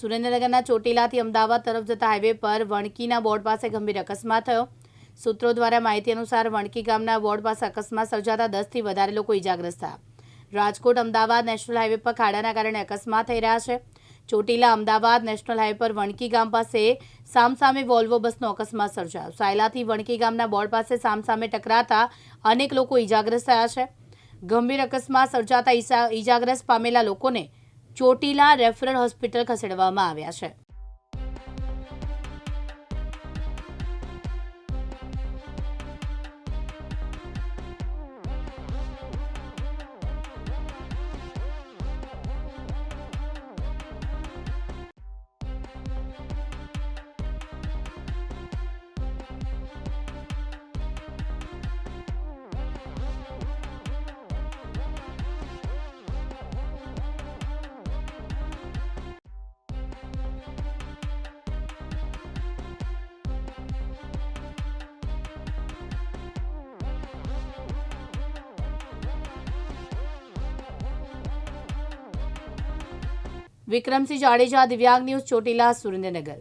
સુરેન્દ્રનગરના ચોટીલાથી અમદાવાદ તરફ જતા હાઈવે પર વણકીના બોર્ડ પાસે ગંભીર અકસ્માત થયો. સૂત્રો દ્વારા માહિતી અનુસાર વણકી ગામના બોર્ડ પાસે અકસ્માત સર્જાતા દસથી વધારે લોકો ઇજાગ્રસ્ત થયા. રાજકોટ, અમદાવાદ નેશનલ હાઈવે પર ખાડાના કારણે અકસ્માત થઈ રહ્યા છે. ચોટીલા, અમદાવાદ નેશનલ હાઈવે પર વણકી ગામ પાસે સામસામે વોલ્વો બસનો અકસ્માત સર્જાયો. સાયલાથી વણકી ગામના બોર્ડ પાસે સામસામે ટકરાતા અનેક લોકો ઇજાગ્રસ્ત થયા છે. ગંભીર અકસ્માત સર્જાતા ઇજાગ્રસ્ત પામેલા લોકોને ચોટીલા રેફરલ હોસ્પિટલ ખસેડવામાં આવ્યા છે. વિક્રમસિંહ જાડેજા દિવ્યાંગ ન્યૂઝ ચોટીલા સુરેન્દ્રનગર.